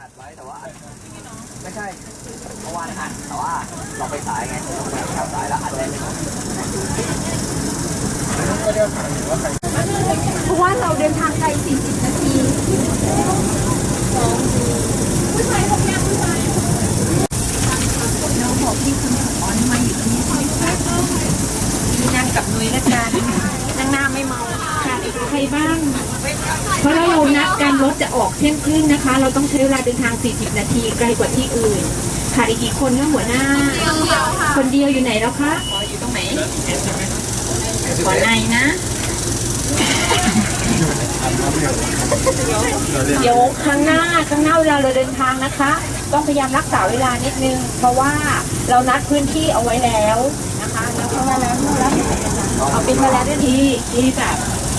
อัดไว้แต่ว่าไม่ใช่เมื่อวานอัดแต่ว่าเราไปสายไงเราไปทำสายแล้วอัดได้ไม่หมดเพราะว่าเราเดินทางไกล 40 นาทีผู้ชายของยังผู้ชายเราบอกที่คุณอ๋อนมาอยู่ตรงนี้มีนั่งกับนุ้ยละกันนั่งหน้าไม่เมาค่ะ ใครบ้าง เพราะเรานัดการรถจะออกเที่ยงครึ่งนะคะ เราต้องใช้เวลาเดินทาง 40 นาทีไกลกว่าที่อื่นขาดอีกกี่คนก็หัวหน้า คนเดียวอยู่ไหนแล้วคะอยู่ตรงไหนหัวในนะเดี๋ยวข้างหน้าข้างหน้าเวลาเราเดินทางนะคะ ต้องพยายามรักษาเวลานิดนึง เพราะว่าเรานัดพื้นที่เอาไว้แล้วนะคะแล้วก็มาแล้วแล้วเอาเป็นมาแล้วได้ทีที่แบบ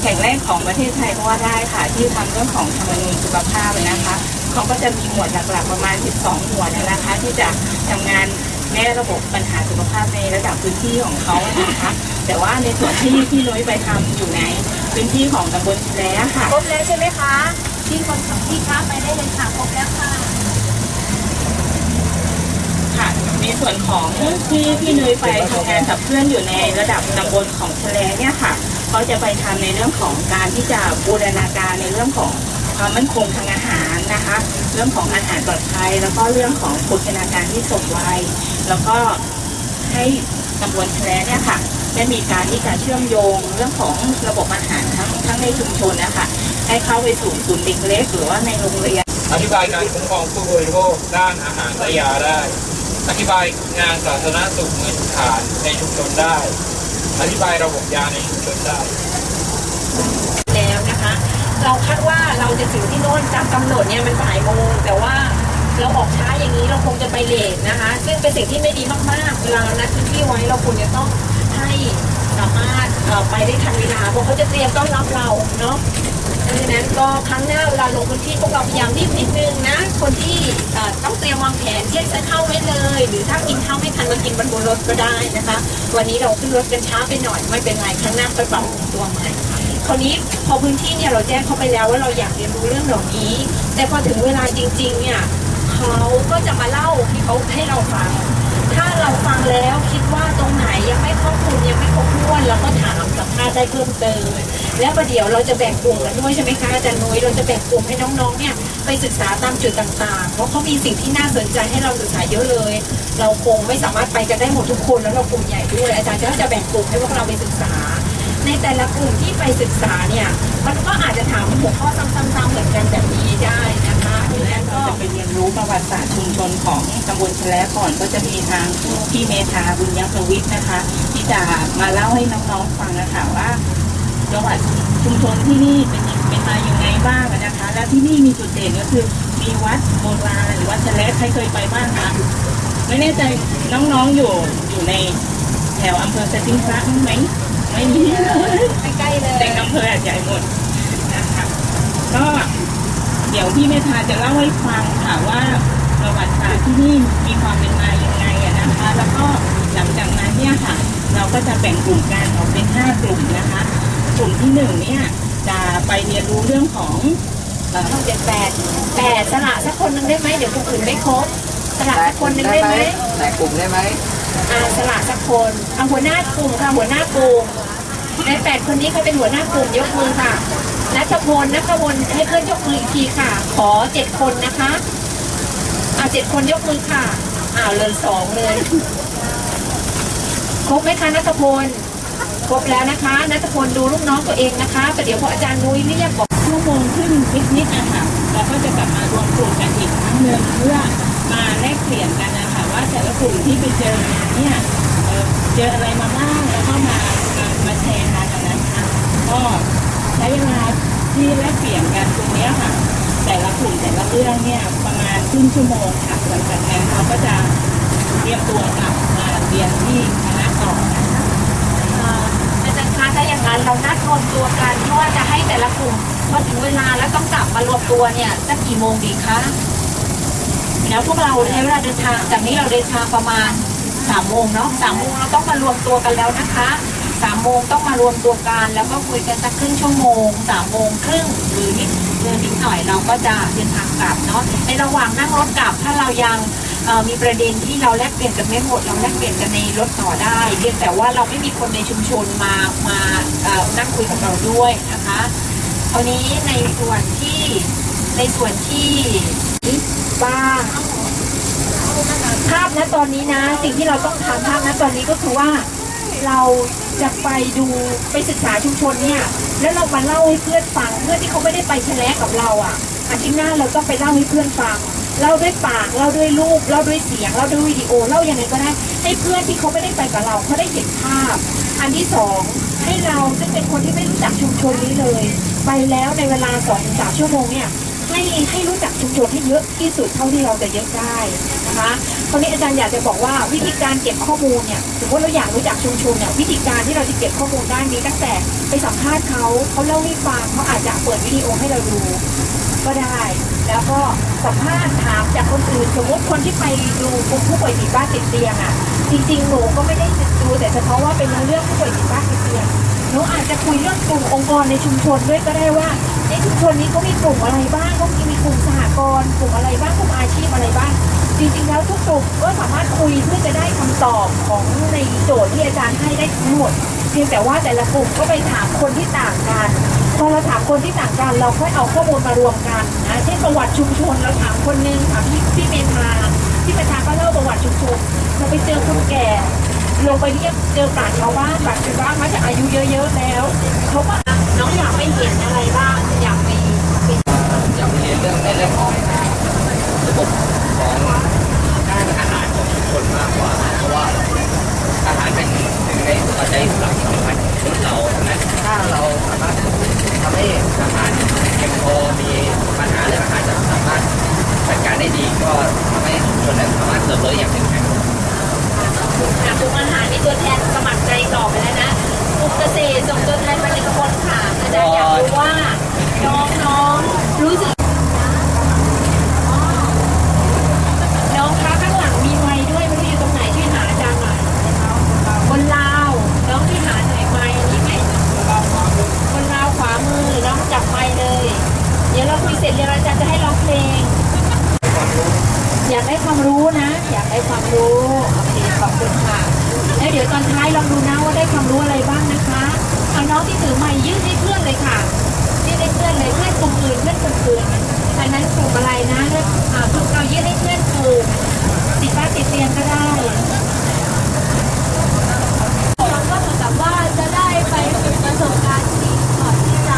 แข่งแรกของประเทศไทยก็ว่าได้ค่ะ ที่ทำเรื่องของธรรมนูญสุขภาพเลยนะคะเขาก็จะมีหมวดหลักๆประมาณ 12 หมวดนะคะ ที่จะทำงานแก้ระบบปัญหาสุขภาพในระดับพื้นที่ของเขานะคะแต่ว่าในส่วนที่พี่นุ้ยไปทำอยู่ในพื้นที่ของตำบลแล้ค่ะครบแล้วใช่ไหมคะที่คนขับที่ค้าไปได้เลยค่ะครบแล้วค่ะค่ะในส่วนของที่พี่นุ้ยไปทำงานกับเพื่อนอยู่ในระดับตำบลของแฉลงเนี่ยค่ะ เขาจะไปทำในเรื่องของการที่จะบูรณาการในเรื่องของความมั่นคงทางอาหารนะคะ เรื่องของอาหารปลอดภัย แล้วก็เรื่องของโภชนาการที่สมวัย แล้วก็ให้ตำบลแฉลเนี่ยค่ะได้มีการที่จะเชื่อมโยงเรื่องของระบบอาหารทั้งทั้งในชุมชนนะคะให้เข้าไปสู่ศูนย์เด็กเล็กหรือว่าในโรงเรียน อธิบายการคุ้มครองผู้บริโภคด้านอาหารและยาได้ อธิบายงานสาธารณสุขพื้นฐานในชุมชนได้ อธิบายระบบยาในชุมชนได้แล้วนะคะ เราคาดว่าเราจะถึงที่โน่นตามกำหนดเนี่ยมันบ่ายโมงแต่ว่าเราออกช้าอย่างนี้เราคงจะไปเลทนะคะ ซึ่งเป็นสิ่งที่ไม่ดีมากๆ เวลาเรานัดพื้นที่ไว้เราควรจะต้องให้สามารถเอ่อไปได้ทันเวลาเพราะเขาจะเตรียมต้อนรับเราเนาะ เพราะฉะนั้นก็ครั้งหน้าเวลาลงพื้นที่พวกเราพยายามรีบนิดนึงนะ คนที่เอ่อต้องเตรียมวางแผนเช่นซื้อข้าไว้เลย หรือถ้ากินข้าวไม่ทันมากินบนบนรถก็ได้นะคะ วันนี้เราขึ้นรถกันช้าไปหน่อยไม่เป็นไรครั้งหน้าไปปรับปรุงตัวใหม่คราวนี้พอพื้นที่เนี่ยเราแจ้งเขาไปแล้วว่าเราอยากเรียนรู้เรื่องเหล่านี้ แต่พอถึงเวลาจริงๆเนี่ยเขาก็จะมาเล่าให้เขาให้เราฟัง ถ้าเราฟังแล้วคิดว่าตรงไหนยังไม่ครอบคลุมยังไม่ครบถ้วนเราก็ถามสัมภาษณ์ได้เพิ่มเติม แล้วประเดี๋ยวเราจะแบ่งกลุ่มกันด้วยใช่ไหมคะอาจารย์นุ้ยเราจะแบ่งกลุ่มให้น้องๆเนี่ยไปศึกษาตามจุดต่างๆ เพราะเขามีสิ่งที่น่าสนใจให้เราศึกษาเยอะเลย เราคงไม่สามารถไปกันได้หมดทุกคนแล้วเรากลุ่มใหญ่ด้วยอาจารย์ก็จะแบ่งกลุ่มให้พวกเราไปศึกษา ในแต่ละกลุ่มที่ไปศึกษาเนี่ยมันก็อาจจะถามหัวข้อซ้ำๆๆเหมือนกันแบบนี้ได้นะคะดังนั้นก็จะไปเรียนรู้ประวัติศาสตร์ชุมชนของตำบลแฉลก่อนก็จะมีทางพี่เมธาบุญยประวิทย์นะคะ ที่จะมาเล่าให้น้องๆฟังนะคะว่า ประวัติชุมชนที่นี่เป็นยังเป็นมาอย่างไงบ้างนะคะ และที่นี่มีจุดเด่นก็คือมีวัดโบราณหรือวัดแฉลใครเคยไปบ้างคะไม่แน่ใจน้องๆอยู่อยู่ในแถวอำเภอสติงพระบ้างไหมไม่มีใกล้เลยเด็กอำเภอใหญ่หมดนะคะก็เดี๋ยวพี่เมธาจะเล่าให้ฟังค่ะว่าประวัติศาสตร์ที่นี่มีความเป็นมาอย่างไงอะนะคะ แล้วก็หลังจากนั้นเนี่ยค่ะ เราก็จะแบ่งกลุ่มกันออกเป็นห้ากลุ่มนะคะ กลุ่มที่หนึ่งเนี่ยจะไปเรียนรู้เรื่องของเอ่อต้องเจ็ดแปดแปดสละสักคนหนึ่งได้ไหมเดี๋ยวคนอื่นไม่ครบสละสักคนหนึ่งได้ไหมแต่กลุ่มได้ไหมอ่าสละสักคนเอาหัวหน้ากลุ่มค่ะหัวหน้ากลุ่มในแปดคนนี้เขาเป็นหัวหน้ากลุ่มยกมือค่ะนัทพลนัทพลให้เพื่อนยกมืออีกทีค่ะ ขอเจ็ดคนนะคะอ่าเจ็ดคนยกมือค่ะอ่าเลยสองเลย ครบไหมคะนัทพล ครบแล้วนะคะนัทพลดูลูกน้องตัวเองนะคะแต่เดี๋ยวพออาจารย์นุ้ยเรียกบอกชั่วโมงครึ่งนิดๆนะคะเราก็จะกลับมารวมกลุ่มกันอีกครั้งหนึ่งเพื่อมาแลกเปลี่ยนกันนะคะว่าแต่ละกลุ่มที่ไปเจอเนี่ยเจออะไรมาบ้างแล้วก็มามามาแชร์กันนะคะก็ใช้เวลาที่แลกเปลี่ยนกันตรงนี้ค่ะ แต่ละกลุ่มแต่ละเรื่องเนี่ยประมาณครึ่งชั่วโมงค่ะหลังจากนั้นเราก็จะเตรียมตัวกลับมาเรียนที่คณะต่อนะคะอ่าอาจารย์ คะถ้าอย่างนั้นเรานัดรวมตัวกันเพราะว่าจะให้แต่ละกลุ่มพอถึงเวลาแล้วต้องกลับมารวมตัวเนี่ยสักกี่โมงดีคะแล้วพวกเราใช้เวลาเดินทางจากนี้เราเดินทางประมาณสามโมงเนาะสามโมงเราต้องมารวมตัวกันแล้วนะคะสามโมงต้องมารวมตัวกันแล้วก็คุยกันสักครึ่งชั่วโมงสามโมงครึ่งหรือนิดเดินนิดหน่อยเราก็จะเดินทางกลับเนาะในระหว่างนั่งรถกลับถ้าเรายัง มีประเด็นที่เราแลกเปลี่ยนกันไม่หมด เราแลกเปลี่ยนกันในรถต่อได้เพียงแต่ว่าเราไม่มีคนในชุมชนมามานั่งคุยกับเราด้วยนะคะคราวนี้ในส่วนที่ในส่วนที่บ้างภาพณตอนนี้นะ สิ่งที่เราต้องทำภาพณตอนนี้ก็คือว่าเราจะไปดูไปศึกษาชุมชนเนี่ย แล้วเรามาเล่าให้เพื่อนฟังเพื่อนที่เขาไม่ได้ไปแชร์กับเราอะอาทิตย์หน้าเราต้องไปเล่าให้เพื่อนฟัง เล่าด้วยปากเล่าด้วยรูปเล่าด้วยเสียงเล่าด้วยวิดีโอเล่ายังไงก็ได้ ให้เพื่อนที่เขาไม่ได้ไปกับเราเขาได้เห็นภาพ อันที่สองให้เราซึ่งเป็นคนที่ไม่รู้จักชุมชนนี้เลย ไปแล้วในเวลาสองถึงสามชั่วโมงเนี่ยให้ให้รู้จักชุมชนให้เยอะที่สุดเท่าที่เราจะเยอะได้นะคะคราวนี้อาจารย์อยากจะบอกว่าวิธีการเก็บข้อมูลเนี่ยสมมติเราอยากรู้จักชุมชนเนี่ยวิธีการที่เราจะเก็บข้อมูลได้มีตั้งแต่ไปสัมภาษณ์เขาเขาเล่าให้ฟังเขาอาจจะเปิดวิดีโอให้เราดู ก็ได้ แล้วก็สัมภาษณ์ถามจากคนอื่นสมมติคนที่ไปดูกลุ่มผู้ป่วยติดบ้านติดเตียงอะ จริงๆหนูก็ไม่ได้ดูแต่เฉพาะว่าเป็นเรื่องผู้ป่วยติดบ้านติดเตียงหนูอาจจะคุยเรื่องกลุ่มองค์กรในชุมชนด้วยก็ได้ว่าในชุมชนนี้เขามีกลุ่มอะไรบ้างเขามีกลุ่มสหกรณ์กลุ่มอะไรบ้างกลุ่มอาชีพอะไรบ้างจริงๆแล้วทุกกลุ่มก็สามารถคุยเพื่อจะได้คำตอบของในโจทย์ที่อาจารย์ให้ได้ทั้งหมดเพียงแต่ว่าแต่ละกลุ่มก็ไปถามคนที่ต่างกัน พอเราถามคนที่ต่างกันเราค่อยเอาข้อมูลมารวมกันนะเช่นประวัติชุมชนเราถามคนหนึงถามพี่พี่เมธาพี่เมธาก็เล่าประวัติชุมชนเราไปเจอคนแก่ลงไปเรียกเจอปราชญ์ชาวบ้านปราชาวบ้านมาจากอายุเยอะๆแล้วเขาก็น้องอยากไปเห็นอะไรบ้างอยากไปอยากเรียนเรื่องในเรื่องของระบบของด้านอาหารของชุมชนมากกว่าเพราะว่าอาหารเป็น ในปัจจัยหลักสำคัญของชีวิตเรานะถ้าเราสามารถทำให้อาหารเพียงพอมีปัญหาเรื่องอาหารจะสามารถจัดการได้ดีก็ทำให้ชุมชนนั้นสามารถเติบโตอย่างเข้มแข็งหากลุ่มอาหารมีตัวแทนสมัครใจต่อไปแล้วนะกลุ่มเกษตรส่งตัวแทนมาในกระบวนค่ะอาจารย์อยากรู้ว่าน้องๆรู้สึก น้องคะข้างหลังมีไม้ด้วยไม่รู้อยู่ตรงไหนช่วยหาอาจารย์หน่อยบนราวน้องที่หาไหนไม้นี้ไหมบนราวขวามือน้องจับไม้เลย เดี๋ยวเราคุยเสร็จเดี๋ยวอาจารย์จะให้ร้องเพลง อยากได้ความรู้นะ อยากได้ความรู้โอเคขอบคุณค่ะแล้วเดี๋ยวตอนท้ายลองดูนะว่าได้ความรู้อะไรบ้างนะคะเอาน้องที่ถือไม้ยื่นให้เพื่อนเลยค่ะยื่นให้เพื่อนเลยเพื่อนกลุ่มอื่นเพื่อนกลุ่มอื่นอันนั้นกลุ่มอะไรนะแล้วอ่าพวกเรายื่นให้เพื่อนกลุ่มติดบ้านติดเตียงก็ได้ เราก็เหมือนกับว่าจะได้ไปฝึกประสบการณ์จริงก่อนที่จะ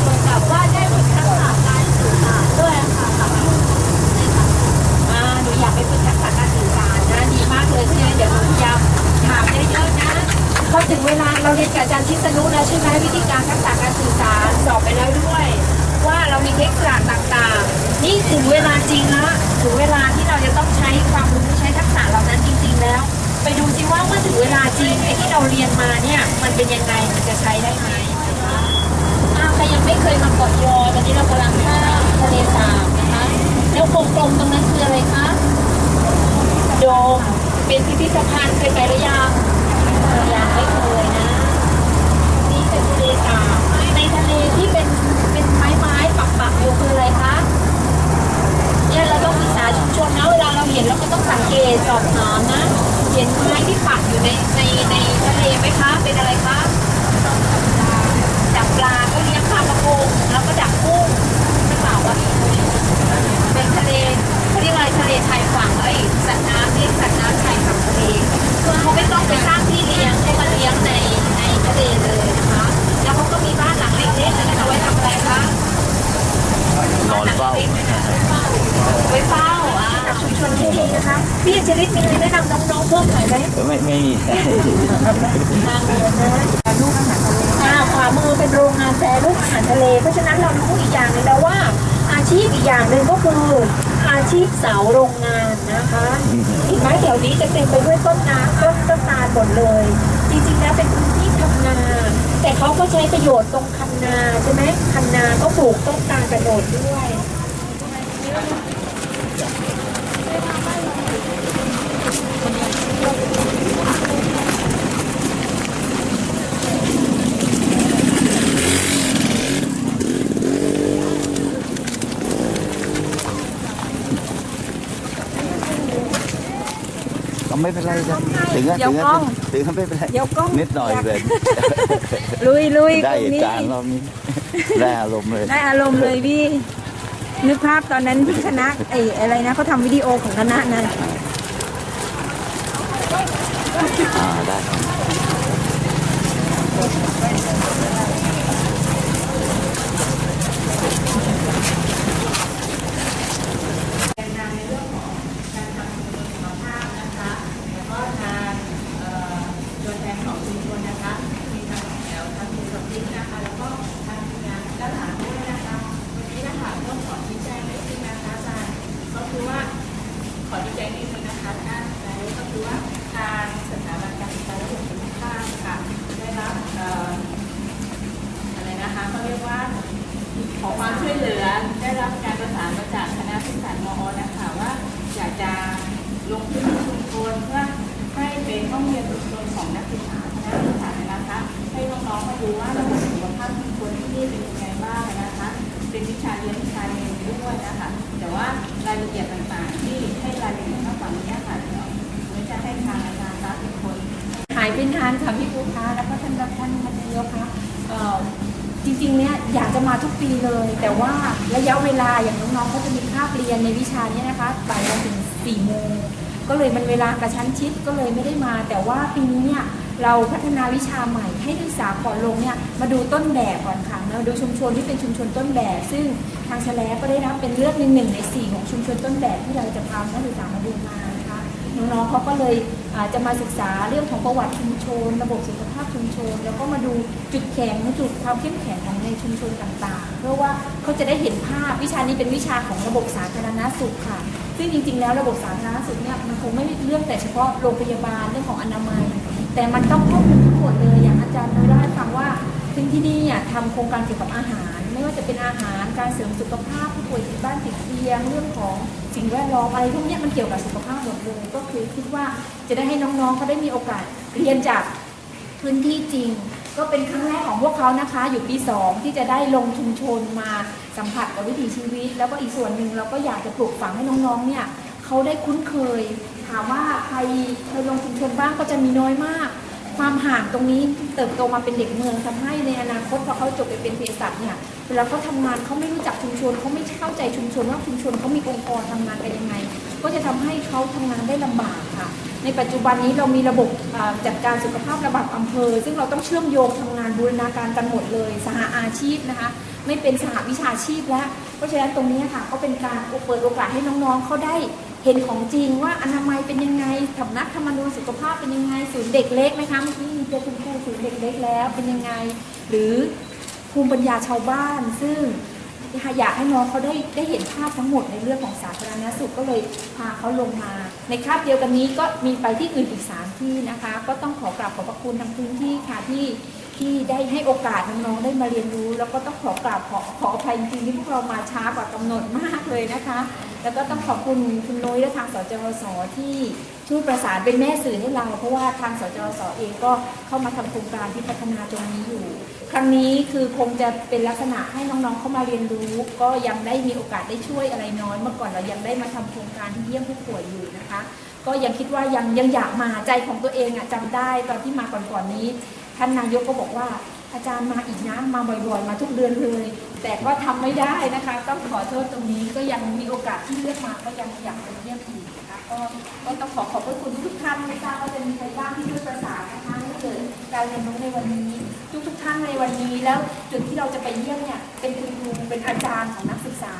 เหมือนกับว่าได้ฝึกทักษะการสื่อสารด้วยค่ะกับในสังคม อ่าหนูอยากไปฝึกทักษะการสื่อสารนะดีมาก เลยเพราะฉะนั้นเดี๋ยวหนูพยายามถามเยอะๆนะพอถึงเวลาเราเรียนกับอาจารย์ชิสนุแล้วใช่ไหมวิธีการทักษะการสื่อสารสอบไปแล้วด้วย ว่าเรามีเทคนิคต่างๆ นี่ถึงเวลาจริงละถึงเวลาที่เราจะต้องใช้ความรู้ใช้ทักษะเหล่านั้นจริง ๆ แล้ว ไปดูสิว่าเมื่อถึงเวลาจริงไอ้ที่เราเรียนมาเนี่ยมันเป็นยังไงมันจะใช้ได้ไหมอ่าใครยังไม่เคยมาเกาะยอตอนนี้เรากำลังข้ามทะเลสาบนะคะแล้วกลมๆตรงนั้นคืออะไรคะโดม เป็นพิพิธภัณฑ์เคยไปหรือยังยังไม่เคยนะ นี่เป็นทะเลสาบในทะเลที่เป็นเป็นไม้ไม้ปักปักอยู่คืออะไรคะเนี่ยเราต้องศึกษาชุมชนนะเวลาเราเห็นเราก็ต้องสังเกตสอบถามนะ เห็นไม้ที่ปักอยู่ในในในทะเลไหมคะ เป็นอะไรคะดักปลา không biết phải lấy đâu tiếng á tiếng á tiếng không biết phải lấy nít nồi dạ. về. Lui lui đây tràn lom ra lùm rồi đây à lùm rồi đi. นึกภาพตอนนั้นที่คณะไอ้อะไรนะเขาทำวิดีโอของคณะนะ อ่าได้ครับ แนะนำในเรื่องของการทำสุขภาพนะคะ แล้วก็ทางเอ่อตัวแทนของชุมชนนะคะ มีทางแถวทางคุณสมจิตนะคะ แล้วก็ทางทีมงานด้านหลังด้วยนะคะวันนี้นะคะต้องขอชี้แจงนิดนึงนะคะอาจารย์ก็คือว่า ขอชี้แจงนิดนึงนะคะท่านนายกก็คือว่าทางสถาบันการศึกษาระบบคุณภาพค่ะได้รับเอ่ออะไรนะคะเขาเรียกว่า ขอความช่วยเหลือได้รับการประสานมาจากคณะศึกษามอนะคะว่าอยากจะลงพื้นที่ชุมชนเพื่อให้เป็นห้องเรียนชุมชนของนักศึกษาคณะศึกษานะคะ ให้น้องๆมาดูว่าระบบสุขภาพชุมชนที่นี่เป็นยังไงบ้างนะคะ เป็นวิชาเรียนวิชาเรียนด้วยนะคะ แต่ว่ารายละเอียดต่างๆ ที่ให้ราย ละเอียดมากกว่านี้ค่ะเดี๋ยวเราจะให้ทางอาจารย์รักเป็นคน หายเป็นทานค่ะพี่ปูคะแล้วก็ท่านท่านมัธยกคะเอ่อจริงๆเนี่ยอยากจะมาทุกปีเลย แต่ว่าระยะเวลาอย่างน้องๆเขาจะมีคาบเรียนในวิชานี้นะคะบ่ายโมงถึงสี่โมงก็เลยมันเวลากระชั้นชิดก็เลยไม่ได้มา แต่ว่าปีนี้เนี่ย เราพัฒนาวิชาใหม่ให้นักศึกษาก่อนลงเนี่ยมาดูต้นแบบก่อนค่ะมาดูชุมชนที่เป็นชุมชนต้นแบบ ซึ่งทางแฉลก็ได้รับเป็นเลือกในหนึ่งในสี่ของชุมชนต้นแบบที่เราจะพานักศึกษามาดูมานะคะน้องๆเขาก็เลยจจะมาศึกษาเรื่องของประวัติชุมชน ระบบสุขภาพชุมชน แล้วก็มาดูจุดแข็งจุดความเข้มแข็งของในชุมชนต่างๆ เพื่อว่าเขาจะได้เห็นภาพวิชานี้เป็นวิชาของระบบสาธารณสุขค่ะ ซึ่งจริงๆ แล้วระบบสาธารณสุขเนี่ยมันคงไม่เรื่องแต่เฉพาะโรงพยาบาลเรื่องของอนามัย แต่มันต้องควบคุมทั้งหมดเลยอย่างอาจารย์น้อยเล่าให้ฟังว่าซึ่งที่นี่อะทำโครงการเกี่ยวกับอาหาร ไม่ว่าจะเป็นอาหารการเสริมสุขภาพผู้ป่วยติดบ้านติดเตียงเรื่องของสิ่งแวดล้อมอะไรพวกนี้มันเกี่ยวกับสุขภาพหมดเลยก็คือคิดว่าจะได้ให้น้องๆเขาได้มีโอกาสเรียนจากพื้นที่จริง ก็เป็นครั้งแรกของพวกเขานะคะ อยู่ปีสองที่จะได้ลงชุมชนมาสัมผัสกับวิถีชีวิต แล้วก็อีกส่วนหนึ่งเราก็อยากจะปลูกฝังให้น้องๆเนี่ยเขาได้คุ้นเคย ถามว่าใครเคยลงชุมชนบ้างก็จะมีน้อยมาก ความห่างตรงนี้เติบโตมาเป็นเด็กเมืองทำให้ในอนาคตพอเขาจบไปเป็นเภสัชเนี่ยเวลาเขาทำงานเขาไม่รู้จักชุมชนเขาไม่เข้าใจชุมชนว่าชุมชนเขามีองค์กรทำงานกันยังไง ก็จะทำให้เขาทำงานได้ลำบากค่ะ ในปัจจุบันนี้เรามีระบบจัดการสุขภาพระดับอำเภอ ซึ่งเราต้องเชื่อมโยงทำงานบูรณาการกันหมดเลย สหอาชีพนะคะไม่เป็นสหวิชาชีพแล้ว เพราะฉะนั้นตรงนี้ค่ะก็เป็นการเปิดโอกาสให้น้องๆเขาได้ เห็นของจริงว่าอนามัยเป็นยังไงสำนักธรรมนูญสุขภาพเป็นยังไงศูนย์เด็กเล็กไหมคะเมื่อกี้มีเจอคุณครูศูนย์เด็กเล็กแล้วเป็นยังไง หรือภูมิปัญญาชาวบ้าน ซึ่งอยากให้น้องเขาได้ได้เห็นภาพทั้งหมดในเรื่องของสาธารณสุขก็เลยพาเขาลงมา ในคาบเดียวกันนี้ก็มีไปที่อื่นอีกสามที่นะคะ ก็ต้องขอกราบขอบพระคุณทางพื้นที่ค่ะที่ ที่ได้ให้โอกาสน้องๆได้มาเรียนรู้ แล้วก็ต้องขอกราบขอขออภัยจริงๆที่พวกเรามาช้ากว่ากำหนดมากเลยนะคะ แล้วก็ต้องขอบคุณคุณนุ้ยและทางสจวสที่ช่วยประสานเป็นแม่สื่อให้เรา เพราะว่าทางสจวสเองก็เข้ามาทำโครงการที่พัฒนาตรงนี้อยู่ ครั้งนี้คือคงจะเป็นลักษณะให้น้องๆเข้ามาเรียนรู้ ก็ยังได้มีโอกาสได้ช่วยอะไรน้อยเมื่อก่อนเรายังได้มาทำโครงการที่เยี่ยมผู้ป่วยอยู่นะคะ ก็ยังคิดว่ายังยังอยากมาใจของตัวเองอะจำได้ตอนที่มาก่อนๆนี้ ท่านนายกก็บอกว่า อาจารย์มาอีกนะมาบ่อยๆ มาทุกเดือนเลย แต่ก็ทำไม่ได้นะคะ ต้องขอโทษตรงนี้ก็ยังมีโอกาสที่เลือกมาก็ยังอยากไปเยี่ยมอีกนะคะก็ก็ต้องขอขอบพระคุณทุกท่านไม่ทราบว่าจะมีใครบ้างที่ช่วยประสานนะคะให้เกิดการเรียนรู้ในวันนี้ทุกๆท่านในวันนี้แล้วจุดที่เราจะไปเยี่ยมเนี่ยเป็นคุณครูเป็นอาจารย์ของนักศึกษา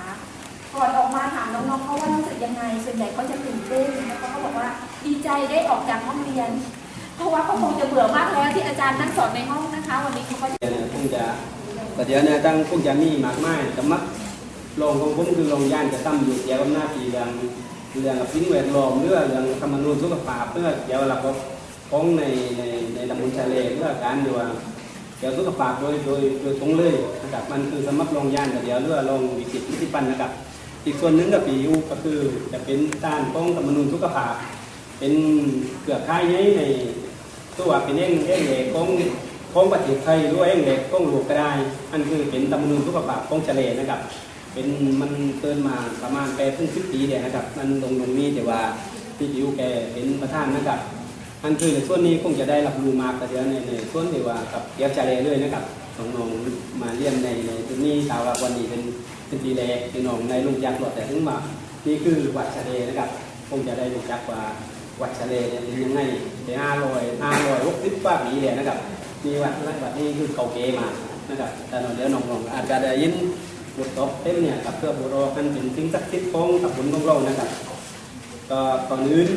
ก่อนออกมาถามน้องๆเขาว่ารู้สึกยังไง ส่วนใหญ่เขาจะตื่นเต้นแล้วเขาก็บอกว่าดีใจได้ออกจากห้องเรียน เพราะว่าเขาคงจะเบื่อมากแล้วที่อาจารย์นั่งสอนในห้องนะคะ วันนี้เขาก็เนี่ยคงจะแต่เดี๋ยวเนี่ยตั้งคงจะมีมากมายแต่มักโรงของผมคือโรงย่านจะตั้งอยู่เกี่ยวกับหน้าที่เรื่องเรื่องกับสิ่งแวดล้อมเรื่องเรื่องธรรมนูญสุขภาพเรื่องเกี่ยวกับระบบของในในในตำบลชาเลเรื่องการดูว่าเกี่ยวสุขภาพโดยโดยโดยตรงเลยนะครับมันคือสำหรับโรงย่านแต่เดี๋ยวเรื่องโรงวิกฤตวิธีปันนะครับอีกส่วนหนึ่งกับปีอูก็คือจะเป็นด้านของธรรมนูญสุขภาพ เป็นเกือบค่ายใน ตัวเป็นเองเองเหล็กของของประเทศไทยหรือว่าเองเหล็กของลูกก็ได้ อันคือเป็นตำนูญสุขภาพของเฉลยนะครับ เป็นมันเกินมาประมาณแปดถึงสิบปีเดียนะครับมันตรงตรงนี้แต่ว่าพี่ดิวแกเป็นประธานนะครับอันคือในส่วนนี้คงจะได้รับรู้มากแต่เดี๋ยวในในส่วนที่ว่ากับเกียรติชาเลเลยนะครับน้องๆมาเรียนในในจุดนี้สาววันนี้เป็นเป็นปีแรกพี่น้องในลูกยักษ์หลอดแต่ถึงว่านี่คือวัดชาเลนะครับคงจะได้รู้จักว่า วัดชาเลเนี่ยยังไงเป็นห้าร้อยห้าร้อยหกสิบกว่าปีเลยนะครับมีวัดวัดนี้คือเก่าเกมานะครับแต่เดี๋ยวน้องๆอาจจะได้ยินบทตบเต็มเนี่ยกับเพื่อบุรอกันเป็นสิ่งศักดิ์สิทธิ์ของกับผลของเรานะครับก็ก่อนอื่น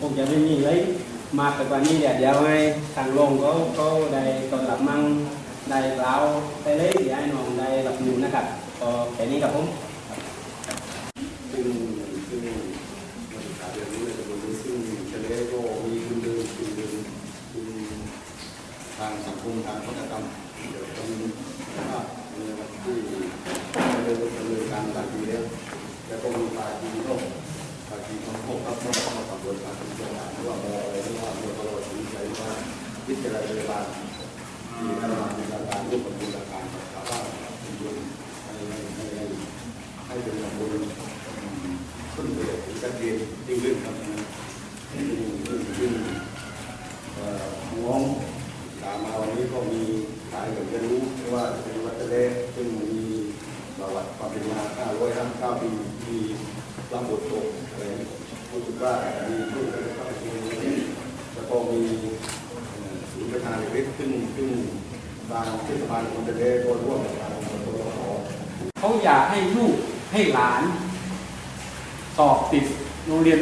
คงจะไม่มีอะไรมากไปกว่านี้เดี๋ยวเดี๋ยวให้ทางโรงเขาเขาได้ตอนรับมั่งได้เล่าได้เลยเดี๋ยวให้น้องได้รับรู้นะครับก็แค่นี้ครับผม ซึ่งซึ่งมาศึกษาเรียนรู้ในจำนวนนี้ซึ่งเฉลี่ยก็มีคุณเดิมคุณเดิมคุณ ทางสังคมทางวัฒนธรรมเดี๋ยวต้องภาพในวันที่ดำเนินดำเนินการหลายปีแล้วแล้วก็มีภาคีโลกภาคีของพวกครับต้องมาสำรวจการพิจานหรือว่ามออะไรที่ว่าเมื่อตลอดชีวิตใจว่าวิทยาลัยพยาบาลมีการมาเป็นการร่วมกับบูรณาการกับชาวบ้านชุมชนให้ให้ให้ให้ให้เป็นอย่างบริ ขึ้นไปเลยชัดเจนจริงเรื่องครับซึ่งซึ่งซึ่งเอ่อน้องตามมาวันนี้ก็มีหลายอย่างจะรู้ไม่ว่าจะเป็นวัดทะเลซึ่งมีประวัติ ความเป็นมา559 ปีมีลำบทโตกอะไรรู้สึกว่ามีรูปแล้วก็มีแล้วก็มีอ่อศูนย์ประธานเล็กๆขึ้นขึ้นทางเทศบาลคนทะเลก็ร่วมกับทางกสทเขาอยากให้ลูกให้หลาน สอบติดโรงเรียน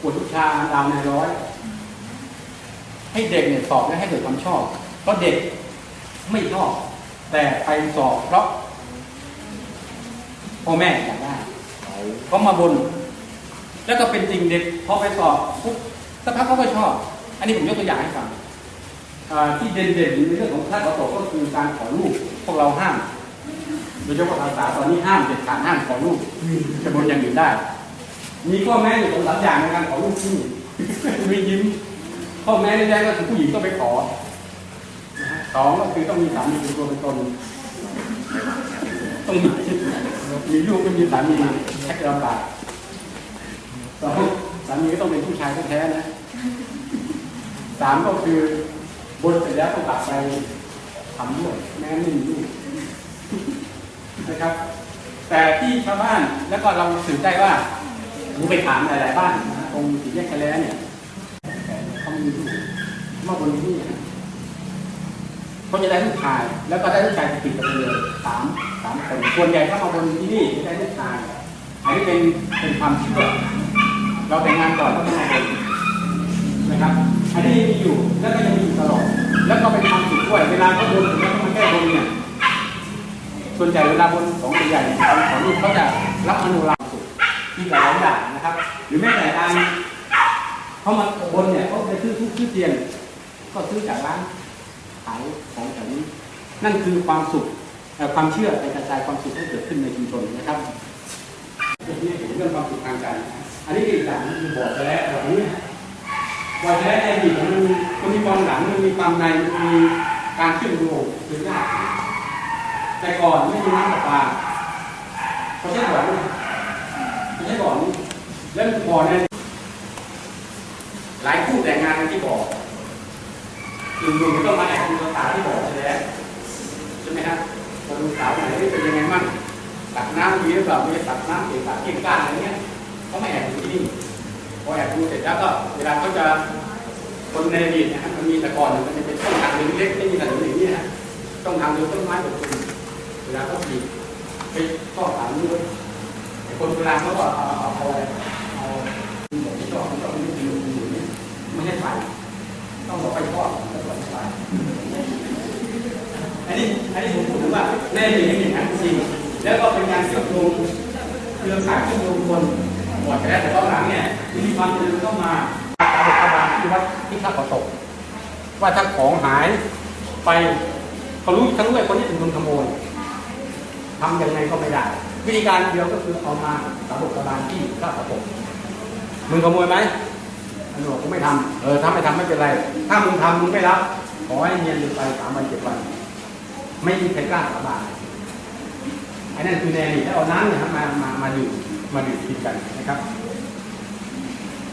กวดวิชาดาวในร้อย ให้เด็กเนี่ยสอบและให้เกิดความชอบเพราะเด็กไม่ชอบแต่ไปสอบเพราะ พ่อแม่อยากได้เขามาบน แล้วก็เป็นจริงเด็กพอไปสอบปุ๊บสักพักเขาก็ชอบ อันนี้ผมยกตัวอย่างให้ฟังอ่าที่เด่นๆในเรื่องของท่านขอตกก็คือการขอลูกพวกเราห้ามโดยเฉพาะภาษาตอนนี้ห้ามเด็ดขาดห้ามขอลูกจะบนอย่างอื่นได้ มีข้อแม้อยู่สองสามอย่างในการขอลูกที่มียิ้มข้อแม้แรกก็คือผู้หญิงต้องไปขอสองก็คือต้องมีสามีเป็นตัวเป็นตนต้องมี มีลูกไม่มีสามีแค่ลำบากสองสามีก็ต้องเป็นผู้ชายแท้ๆนะสามก็คือบนเสร็จแล้วต้องกลับไปทำด้วยแม้ไม่มีลูกนะครับ แต่ที่ชาวบ้านแล้วก็เราสืบได้ว่าหนูไปถามหลายๆบ้านนะตรงสี่แยกคะแลเนี่ยเขามีลูกมาบนที่นี่นะเขาจะได้ลูกชาย แล้วก็ได้ลูกชายติดกันเลยสาม สามคนส่วนใหญ่ถ้ามาบนที่นี่จะได้ลูกชายอันนี้เป็นเป็นความเชื่อ เราแต่งงานก่อนก็ต้องมาบนนะครับ อันนี้มีอยู่แล้วก็ยังมีอยู่ตลอด แล้วก็เป็นความสุขด้วยเวลาเขาบนแล้วก็มาแก้บนเนี่ยส่วนใหญ่เวลาบนของใหญ่ของของลูกเขาจะรับอนุรักษ์สุดที่หลายอย่างนะครับ หรือแม้แต่การเขามาบนเนี่ยเขาไปซื้อทุกซื้อเตียงก็ซื้อจากร้านขายของแถวนี้ นั่นคือความสุข ความเชื่อไปกระจายความสุขให้เกิดขึ้นในชุมชนนะครับเรื่องนี้ถึงเรื่องความสุขทางใจอันนี้อีกอย่างคือบ่อแสลแบบนี้บ่อแสลในอดีมันมีมันมีความหลังมันมีความในมันมีการเชื่อมโยงคือยากแต่ก่อนไม่มีน้ำประปาเขาใช้บ่อนี่เขาใช้บ่อนี้แล้วบ่อเนี่ยหลายคู่แต่งงานกันที่บ่อลุงลุงก็มาแอบดูสาที่บ่อใช่ไหมใช่ไหมครับ มาดูสาวไหนที่เป็นยังไงมั่งตักน้ำดีหรือเปล่าไม่ได้ตักน้ำเกี่ยวกับเกี่ยงก้านอะไรเงี้ยเขาไม่แอบดูที่นี่พอแอบดูเสร็จแล้วก็เวลาเขาจะคนในอดีตนะฮะมันมีแต่ก่อนมันจะเป็นช่องทางเล็กๆไม่มีถนนอย่างนี้นะต้องทำโดยต้นไม้ปกคลุมเวลาเขาบีบไปก็ถามด้วยคนโบราณเขาก็เอาเอาเอาอะไรเอาบอกที่ชอบที่ชอบไม่กินอยู่นี่ไม่ให้ไปต้องบอกไปทอดแล้วก็ไปอั นนี้อันนี้ผมพูดถึงว่าแน่จริงอย่างนั้นจริง แล้วก็เป็นการเชื่อมโยงเครือข่ายเชื่อมโยงคนหมดแล้วแต่ตอนหลังเนี่ยมีความเจริญเข้ามาตาบกตาบานที่วัดที่ข้าขอตกว่าถ้าของหายไปเขารู้ทั้งรู้ไอ้คนที่เป็นคนขโมยทำยังไงก็ไม่ได้ วิธีการเดียวก็คือเอามาสาบกสบานที่ข้าขอตกมึงขโมยไหมอันบอกกูไม่ทำเออถ้าไม่ทำไม่เป็นไร ถ้ามึงทำมึงไม่รับขอให้เงียนอยู่ไปสามวันเจ็ดวัน ไม่มีใครกล้าสาบานอ้นั่นคือแนวนี่แล้วเอาน้ำเนี่ยครับมามามาดื่มมาดื่มกินกันนะครับ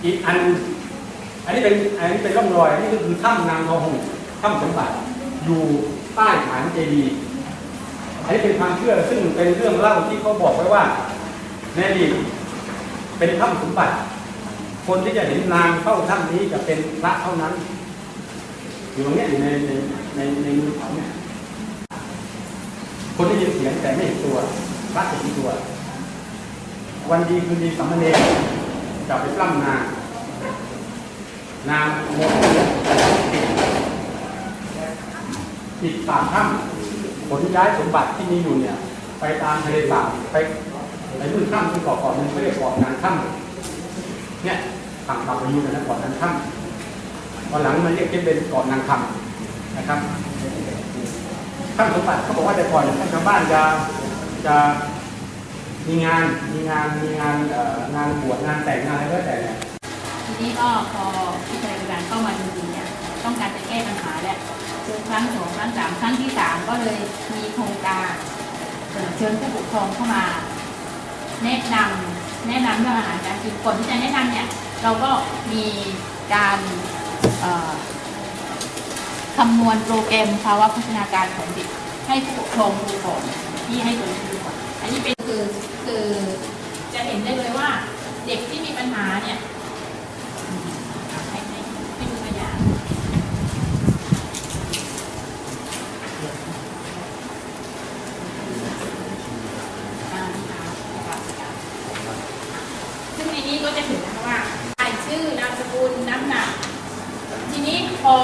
อีกอัน อันนี้เป็นอันนี้เป็นร่องรอยนนี้ก็คือถ้ำนางทองถ้ำสมบัติอยู่ใต้ฐานเจดีย์อันนี้เป็นความเชื่อซึ่งเป็นเรื่องเล่าที่เขาบอกไว้ว่าในอดีตเป็นถ้ำสมบัติ คนที่จะเห็นนางเข้าถ้ำนี้จะเป็นพระเท่านั้น อยู่ตรงเนี้ยอยู่ในในในในมือเขาเนี่ย คนได้ยินเสียงแต่ไม่เห็นตัวพระเห็นตัว วันดีคืนดีสามเณรจะไปปล้ำนางนางโมโหปิดปากถ้ำขนย้ายสมบัติที่มีอยู่เนี่ย ไปตามทะเลสาบไปไปนู่นถ้ำที่เกาะเกาะนึงเขาเรียกเกาะนางถ้ำเนี่ยฝั่งปากพยูนนะเกาะนางถ้ำวันหลังมันเรียกเป็นเกาะนางคำนะครับ ถ้ำสมบัติเขาบอกว่าแต่ก่อนท่านชาวบ้านจะจะมีงานมีงานมีงานงานบวชงานแต่งงานอะไรก็แต่เนี่ยทีนี้ก็พอพิจารณาเข้ามาจริงๆเนี่ยต้องการจะแก้ปัญหาแหละคือครั้งสองครั้งสามครั้งที่สามก็เลยมีโครงการเชิญผู้ปกครองเข้ามา แนะนำแนะนำเรื่องอาหารการกินก่อนที่จะแนะนำเนี่ยเราก็มีการเอ่อำนวณโปรแกรมภาวะพัฒนาการของเด็ก ให้ผู้ปกครองดูก่อนที่ให้ตัวดูก่อนอันนี้เป็นคือคือจะเห็นได้เลยว่าเด็กที่มีปัญหาเนี่ยให้ดูตัวอย่างซึ่งในนี้ก็จะเห็นนะคะว่าใส่ชื่อนามสกุลน้ำหนัก ทีนี้พอ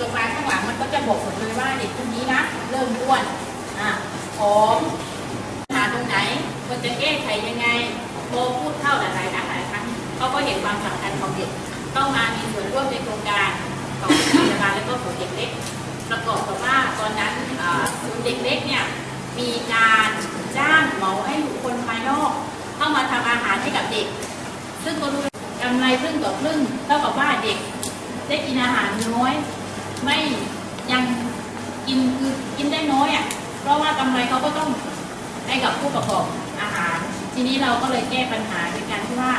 ที่กฎหมายข้างหลังมันก็จะบอกหมดเลยว่าเด็กคนนี้นะเริ่มอ้วนอะผอมหาตรงไหนควรจะแก้ไขยังไงโมพูดเท่าหลายๆหลายครั้งเขาก็เห็นความสำคัญของเด็กต้องมามีส่วนร่วมในโครงการของโรงพยาบาลและก็ของเด็กเล็กประกอบกับว่าตอนนั้นศูนย์เด็กเล็กเนี่ยมีการจ้างเหมาให้บุคคลภายนอก เข้ามาทำอาหารให้กับเด็ก ซึ่งก็รู้กำไรครึ่งต่อครึ่งเท่ากับว่าเด็กได้กินอาหารน้อย ไม่ยังกินคือกินได้น้อยอะเพราะว่ากำไรเขาก็ต้องให้กับผู้ประกอบอาหาร ทีนี้เราก็เลยแก้ปัญหาในการที่ว่า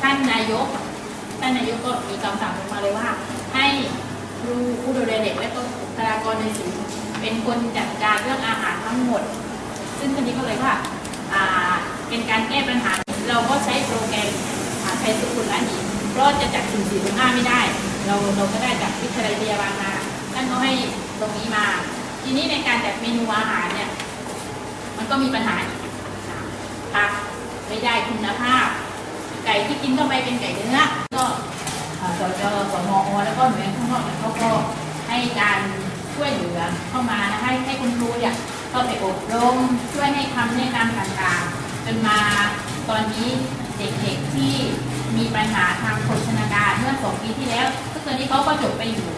ท่านนายกท่านนายกก็มีคำสั่งออกมาเลยว่า ให้ครูผู้ดูแลเด็กและก็บุคลากรในศูนย์เป็นคนจัดการเรื่องอาหารทั้งหมด ซึ่งทีนี้ก็เลยว่าอ่าเป็นการแก้ปัญหา เราก็ใช้โปรแกรมใช้สุขุนละนี้เพราะจะจัดถึงสี่ถึงห้าไม่ได้ เราเราก็ได้จากวิทยาลัยพยาบาลมาท่านก็ให้ตรงนี้มา ทีนี้ในการจัดเมนูอาหารเนี่ย มันก็มีปัญหาผักไม่ได้คุณภาพ ไก่ที่กินเข้าไปเป็นไก่เนื้อก็เอ่อสจสมอแล้วก็หน่วยงานข้างนอกเนี่ยเขาก็ให้การช่วยเหลือเข้ามานะให้ให้คุณครูเนี่ยเข้าไปอบรมช่วยให้คำแนะนำต่างๆจนมาตอนนี้ เด็กๆที่มีปัญหาทางโภชนาการเมื่อสองปีที่แล้วก็ตอนนี้เขาก็จบไปอยู่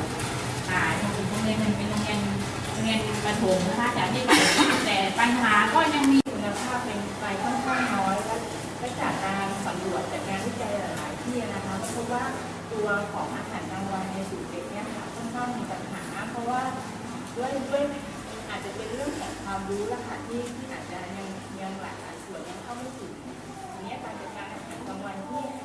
อ่าโรงเรียนเป็นโรงเรียนโรงเรียนประถมนะคะจากที่ไปแต่ปัญหาก็ยังมีคุณภาพเป็นไปค่อนข้างน้อยและและจากการสำรวจจากงานวิจัยหลายๆที่นะคะก็พบว่าตัวของอาหารกลางวันในสูตรเด็กเนี่ยค่ะค่อนข้างมีปัญหา เพราะว่าด้วยด้วยอาจจะเป็นเรื่องของความรู้และค่ะที่ที่อาจจะยังยังหลายหลายส่วนยังเข้าไม่ถึงอันนี้การจัด วันที่